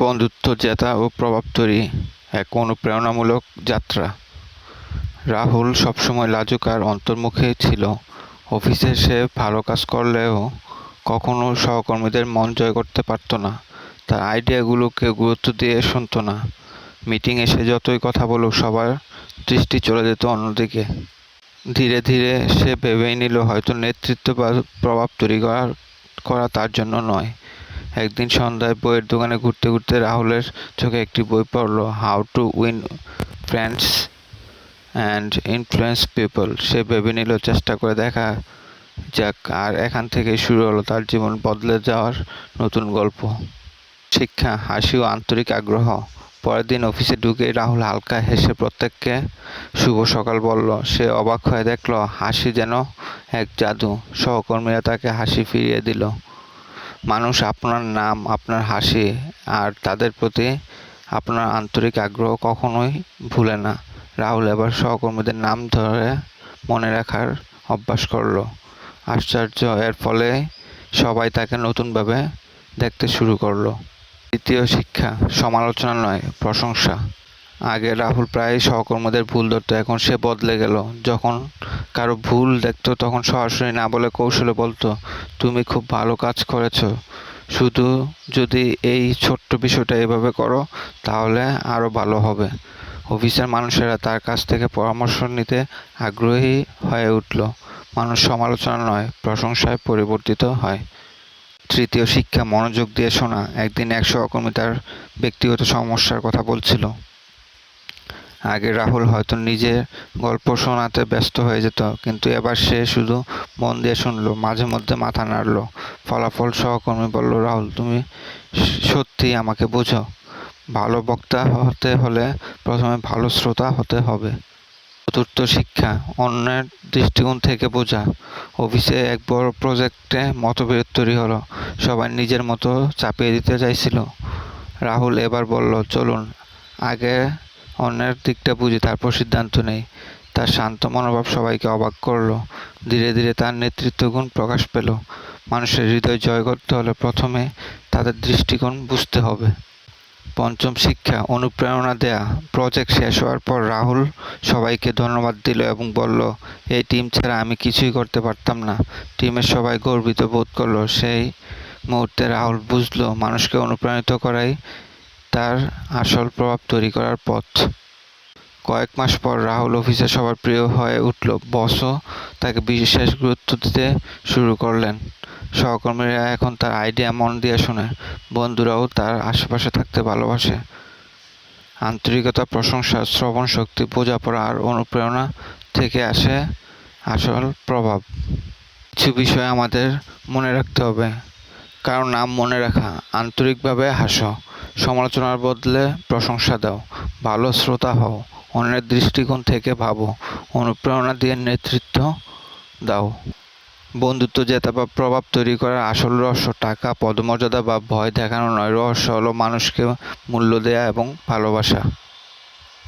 বন্ধুত্ব, জেতা ও প্রভাব তৈরি এক অনুপ্রেরণামূলক যাত্রা। রাহুল সবসময় লাজুক আর অন্তর্মুখে ছিল। অফিসে সে ভালো কাজ করলেও কখনো সহকর্মীদের মন জয় করতে পারতো না। তার আইডিয়াগুলোকে গুরুত্ব দিয়ে শুনতো না। মিটিং এসে যতই কথা বলুক, সবার দৃষ্টি চলে যেত অন্যদিকে। ধীরে ধীরে সে ভেবেই নিল, হয়তো নেতৃত্ব বা প্রভাব তৈরি করা করা তার জন্য নয়। একদিন সন্ধ্যায় বইয়ের দোকানে ঘুরতে ঘুরতে রাহুলের চোখে একটি বই পড়ল how to win friends and influence people সে ভেবে নিল, চেষ্টা করে দেখা যাক, আর এখান থেকেই শুরু হলো তার জীবন বদলে যাওয়ার নতুন গল্প। শিক্ষা, হাসি ও আন্তরিক আগ্রহ। পরের দিন অফিসে ঢুকে রাহুল হালকা হেসে প্রত্যেককে শুভ সকাল বলল। সে অবাক হয়ে দেখল, হাসি যেন এক জাদু। সহকর্মীরা তাকে হাসি ফিরিয়ে দিল। মানুষ আপনার নাম, আপনার হাসি আর তাদের প্রতি আপনার আন্তরিক আগ্রহ কখনোই ভুলে না। রাহুল এবার সহকর্মীদের নাম ধরে মনে রাখার অভ্যাস করল। আশ্চর্য, এর ফলে সবাই তাকে নতুনভাবে দেখতে শুরু করল। দ্বিতীয় শিক্ষা, সমালোচনা নয়, প্রশংসা। আগে রাহুল প্রায় সহকর্মীদের ভুল ধরতো, এখন সে বদলে গেল। যখন কারও ভুল দেখতো, তখন সরাসরি না বলে কৌশলে বলতো, তুমি খুব ভালো কাজ করেছ। শুধু যদি এই ছোট্ট বিষয়টা এভাবে করো, তাহলে আরও ভালো হবে। অফিসের মানুষেরা তার কাছ থেকে পরামর্শ নিতে আগ্রহী হয়ে উঠল। মানুষ সমালোচনা নয়, প্রশংসায় পরিবর্তিত হয়। তৃতীয় শিক্ষা, মনোযোগ দিয়ে শোনা। একদিন এক সহকর্মী তার ব্যক্তিগত সমস্যার কথা বলছিল। আগে রাহুল হয়তো নিজের গল্প শোনাতে ব্যস্ত হয়ে যেত, কিন্তু এবার সে শুধু মন দিয়ে শুনলো, মাঝে মধ্যে মাথা নাড়লো। ফলাফল সহকর্মী বলল, রাহুল, তুমি সত্যি আমাকে বোঝো। ভালো বক্তা হতে হলে প্রথমে ভালো শ্রোতা হতে হবে। চতুর্থ শিক্ষা, অন্যের দৃষ্টিকোণ থেকে বোঝা। অফিসে এক বড় প্রজেক্টে মতবিরোধ তৈরি হলো, সবাই নিজের মতো চাপিয়ে দিতে চাইছিল। রাহুল এবার বলল, চলুন, আগে অন্যের দিকটা বুঝি তারপর সিদ্ধান্ত নেই। তার শান্ত মনোভাব সবাইকে অবাক করল। ধীরে ধীরে তার নেতৃত্ব গুণ প্রকাশ পেল। মানুষের হৃদয় জয় করতে হলে প্রথমে তাদের দৃষ্টিকোণ বুঝতে হবে। পঞ্চম শিক্ষা, অনুপ্রেরণা দেয়া। প্রজেক্ট শেষ হওয়ার পর রাহুল সবাইকে ধন্যবাদ দিল এবং বলল, এই টিম ছাড়া আমি কিছুই করতে পারতাম না। টিমের সবাই গর্বিত বোধ করল। সেই মুহূর্তে রাহুল বুঝলো, মানুষকে অনুপ্রাণিত করাই তার আসল প্রভাব তৈরি করার পথ। কয়েক মাস পর রাহুল অফিসে সবার প্রিয় হয়ে উঠল। বসও তাকে বিশেষ গুরুত্ব দিতে শুরু করলেন। সহকর্মীরা এখন তার আইডিয়া, মন দিয়ে শোনে। বন্ধুরাও তার আশেপাশে থাকতে ভালোবাসে। আন্তরিকতা, প্রশংসা, শ্রবণ শক্তি, বোঝাপড়া আর অনুপ্রেরণা থেকে আসে আসল প্রভাব। কিছু বিষয় আমাদের মনে রাখতে হবে। কারণ নাম মনে রাখা, আন্তরিকভাবে হাসো। সমালোচনার বদলে প্রশংসা দাও। ভালো শ্রোতা হও। অন্যের দৃষ্টিকোণ থেকে ভাবো। অনুপ্রেরণা দিয়ে নেতৃত্ব দাও। বন্ধুত্ব জেতা বা প্রভাব তৈরি করার আসল রহস্য টাকা, পদমর্যাদা বা ভয় দেখানো নয়। রহস্য হলো মানুষকে মূল্য দেয়া এবং ভালোবাসা।